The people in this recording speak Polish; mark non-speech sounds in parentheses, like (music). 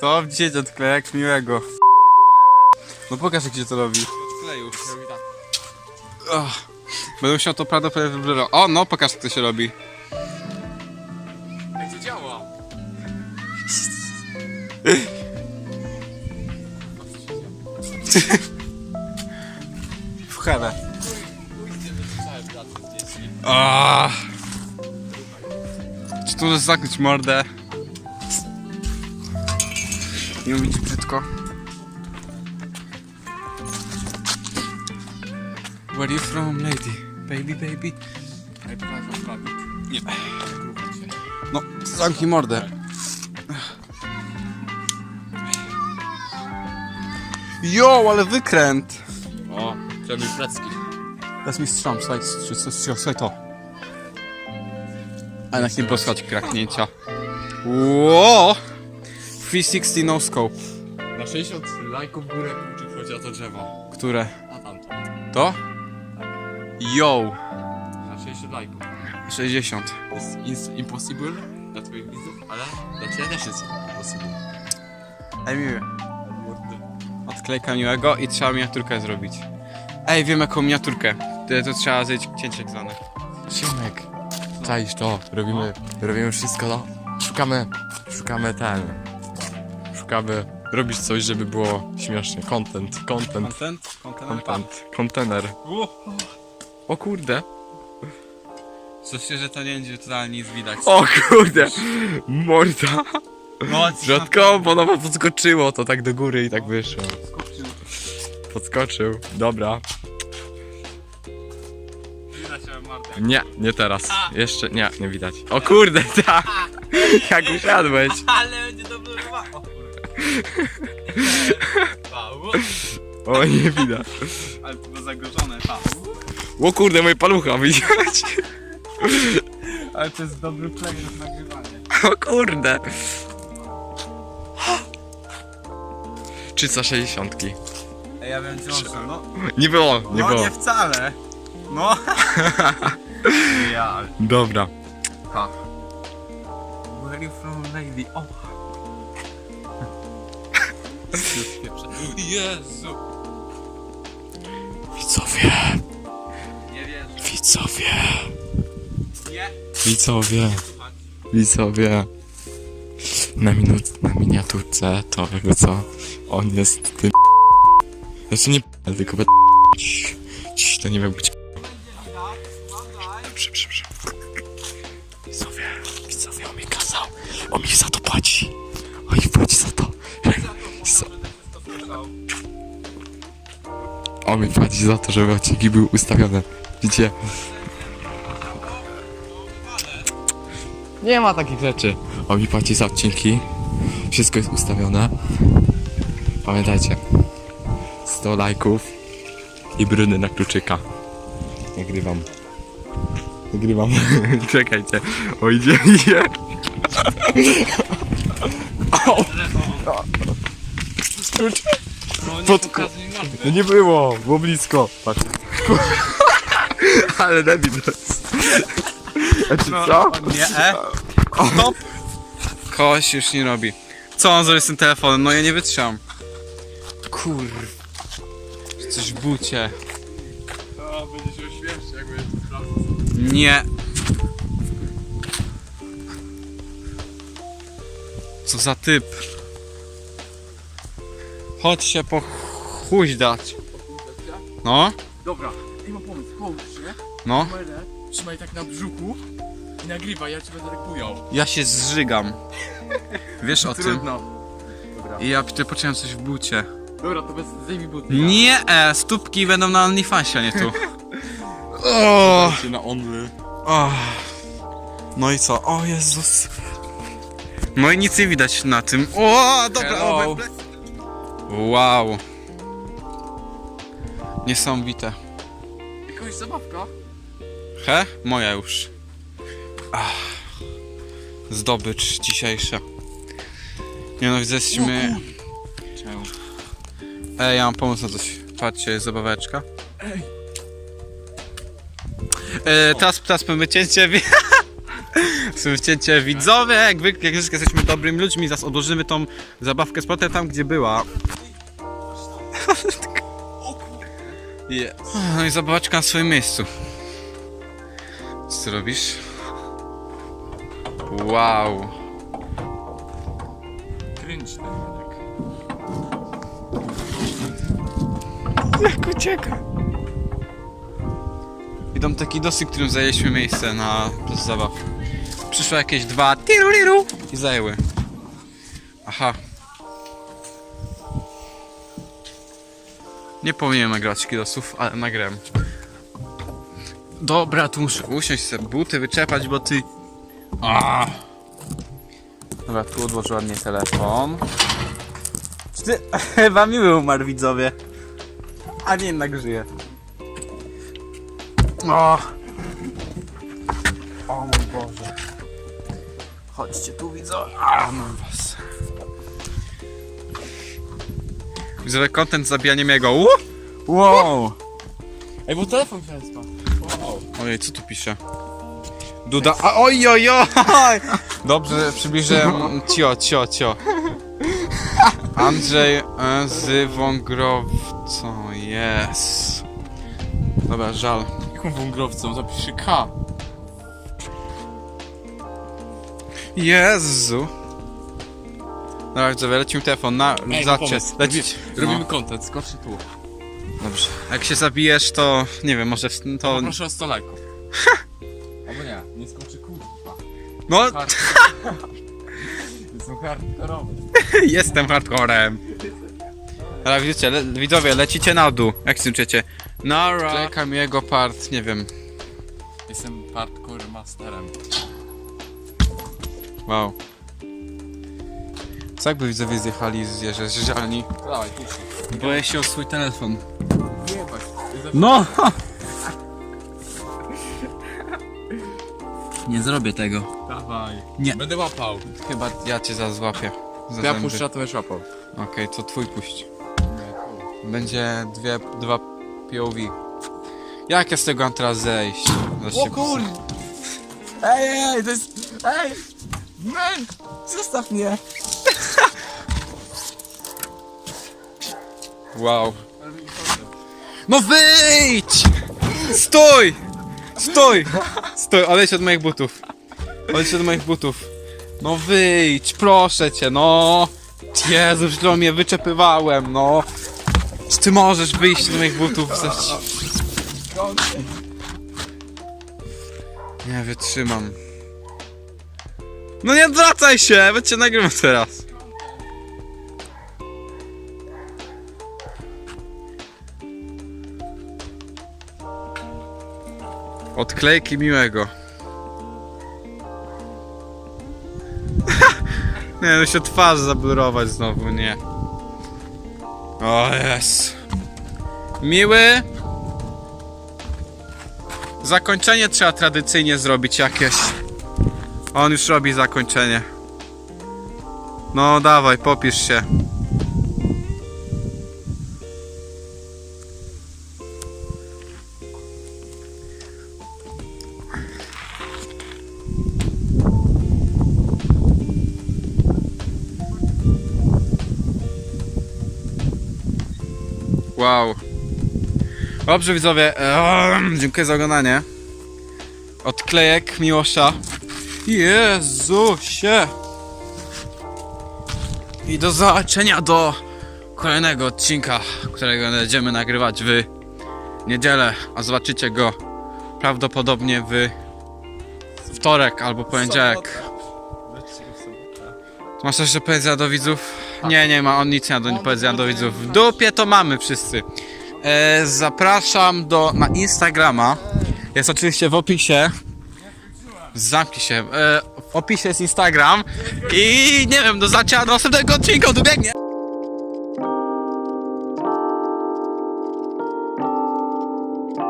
To widzieć odklejak miłego. No pokaż jak się to robi. Odkleju. Ach. Będę musiał to prawdopodobnie wyblurować. O, no pokaż jak to się robi. Jak to działa? W helę. Całe prace z dziećmi. Ah. Czy tu zakryć mordę? Nie mówić brzydko. Where you from, lady? Baby, baby. Nie. No, zamknij mordę. Jo, ale wykręt! O, Kamil Plecki. Teraz mi strzam, słuchaj, słuchaj, słuchaj, słuchaj to. A jednak nie było słychać kraknięcia. Ło! 360 no scope. Na 60 lajków w górę czy chodzi o to drzewo. Które? A tamto. To? Yo! Na 60 lajków. 60. Jest impossible dla twoich widzów, ale dla ciebie też jest impossible. Ej, miły. Mordy. Odklejka miłego i trzeba miniaturkę zrobić. Ej, wiem jaką miniaturkę. To, to trzeba zrobić cięcie tak zwane. Szymek, czaisz to, robimy, robimy wszystko to. Szukamy, szukamy ten. Szukamy robić coś, żeby było śmiesznie. Content, content, Content? content, kontener. O kurde. Coś się, że to nie będzie totalnie nic widać. O kurde. Morda. No, Rzadko, nowo podskoczyło to tak do góry i tak wyszło. Skoczył. Podskoczył, dobra. Widać się mordę. Nie, nie teraz. Jeszcze, nie, nie widać. O kurde, tak. (laughs) Jak usiadłeś. (laughs) Ale będzie dobrze O O, nie widać. Ale to było zagrożone, pa. O kurde, moje palucha, widziałeś? Ale to jest dobry player na nagrywanie. O kurde. 360. Ej, ja wiem gdzie on no. Nie było, nie no było. nie wcale. No. (laughs) ja. Dobra. Ha. Where you from, lady? O. (laughs) Jezu. Widzowie, Nie wierzę. widzowie, Nie. widzowie, widzowie. Na minut, na miniaturce to jakby co, on jest tym Znaczy nie tylko to nie miał być On mi płaci za to, żeby odcinki były ustawione. Widzicie? Nie ma takich rzeczy. On mi płaci za odcinki. Wszystko jest ustawione. Pamiętajcie. 100 lajków i bryny na kluczyka. Nagrywam. Nagrywam. (laughs) Czekajcie. O, idzie, idzie. (laughs) No Pod-. No nie było, było blisko. Patrz. Ale debil to jest. Znaczy co? Nie, e. Stop. Koś już nie robi. Co on zrobi z tym telefonem? No ja nie wytrzymam. Kur... Coś w bucie. A, będzie się oświeszczyć, jakby Nie. Co za typ. Chodź się po chuj dać. No, Dobra, ej mam pomysł, połóż się, no. kamerę, trzymaj tak na brzuchu i nagrywaj, ja cię będę tak bujał. Ja się zżygam. Wiesz o tym? Trudno. Dobra. I ja ty poczułem coś w bucie. Dobra, to bez, zdejmij buty. Nie, e, stópki będą na OnlyFansie, a nie tu. (laughs) O, się na only. o. No i co? O Jezus. No i nic nie widać na tym. O, dobra, Hello. o, Wow. Niesamowite. Jakaś zabawka? He? Moja już. Ach. Zdobycz dzisiejsza. Nie no, jesteśmy... Czemu? Ej, ja mam pomysł na coś. Patrzcie, jest zabaweczka. Ej. E, teraz, teraz mamy cięcie. Są wcięcie (laughs) widzowie, jak wy, jak jesteśmy dobrymi ludźmi, zaraz odłożymy tą zabawkę z potem tam, gdzie była. No i zabaweczka na swoim miejscu. Co ty robisz? Wow. Cringe ten Janek. Jak ucieka. Idą taki dosyć, którym zajęliśmy miejsce na plac zabaw. Przyszło jakieś dwa tiruriru i zajęły. Aha. Nie powinienem nagrać kilosów, ale nagrałem. Dobra, tu muszę usiąść sobie buty wyczepać, bo ty... A. Dobra, tu odłożę ładnie telefon. Czy ty... (laughs) Chyba miły umarł widzowie. A nie, jednak żyje. O! O mój Boże. Chodźcie tu widzowie. A, mam was. Widzowie, content z zabijaniem jego. U! Wow! Ej, bo telefon się spadł. Ojej, co tu pisze? Duda. A, oj, oj, oj! (laughs) Dobrze, przybliżyłem. Cio, cio, cio. Andrzej e, z Wągrowcą. Jest. Dobra, żal. Jaką wągrowcą? Zapiszy K. Jezu. Dobra, widzowie, lecimy telefon na Ej, mam zacie. pomysł. Lecić. Robimy No, content, skoczy tu. dobrze. Jak się zabijesz, to nie wiem, może w- to. Proszę o 100 lajków. (laughs) Albo nie, nie skoczy kurwa. No, Hard... Jestem (laughs) hardkorowy. jestem hardcorem. Ale widzicie, le, widzowie, lecicie na dół. Jak się czujecie? Nara. Klejkam jego part, nie wiem. Jestem hardcore masterem. Wow. Co jakby widzowie zjechali z jeże, zjeżdżalni? Dawaj, puść. Boję się o swój telefon. Jebać. No! Nie zrobię tego. Dawaj. Nie. Będę łapał. Chyba ja cię zaraz złapię. Za Ja zęby. puszczę, a to będziesz łapał. Okej, to twój puść. Będzie dwie, dwa POV. Jak ja z tego mam teraz zejść? Zaraz się- Ej, ej, to jest... Ej! Man! Zostaw mnie! Wow. No wyjdź! Stój! Stój! Stój, odejdź od moich butów. Odejdź od moich butów. No wyjdź, proszę cię, no. Jezu, źle mnie wyczepywałem, no. Czy ty możesz wyjść od moich butów? Nie wytrzymam. No nie odwracaj się, bo cię nagrywam teraz. Odklejki miłego. (laughs) nie, no się twarz zablurować znowu, nie. O jest. Miły. Zakończenie trzeba tradycyjnie zrobić jakieś. On już robi zakończenie. No dawaj, popisz się. Wow. Dobrze widzowie, dziękuję za oglądanie. Odklejek Miłosza. Jezusie! I do zobaczenia do kolejnego odcinka, którego będziemy nagrywać w niedzielę, a zobaczycie go prawdopodobnie w wtorek albo poniedziałek. Masz coś do powiedzenia do widzów? Nie, nie ma on nic nie do powiedzenia do widzów. W dupie to mamy wszyscy. E, zapraszam do, na Instagrama. Jest oczywiście w opisie. Zamknij się. E, w opisie jest Instagram. I nie wiem, do zacia do następnego odcinka, tu biegnie.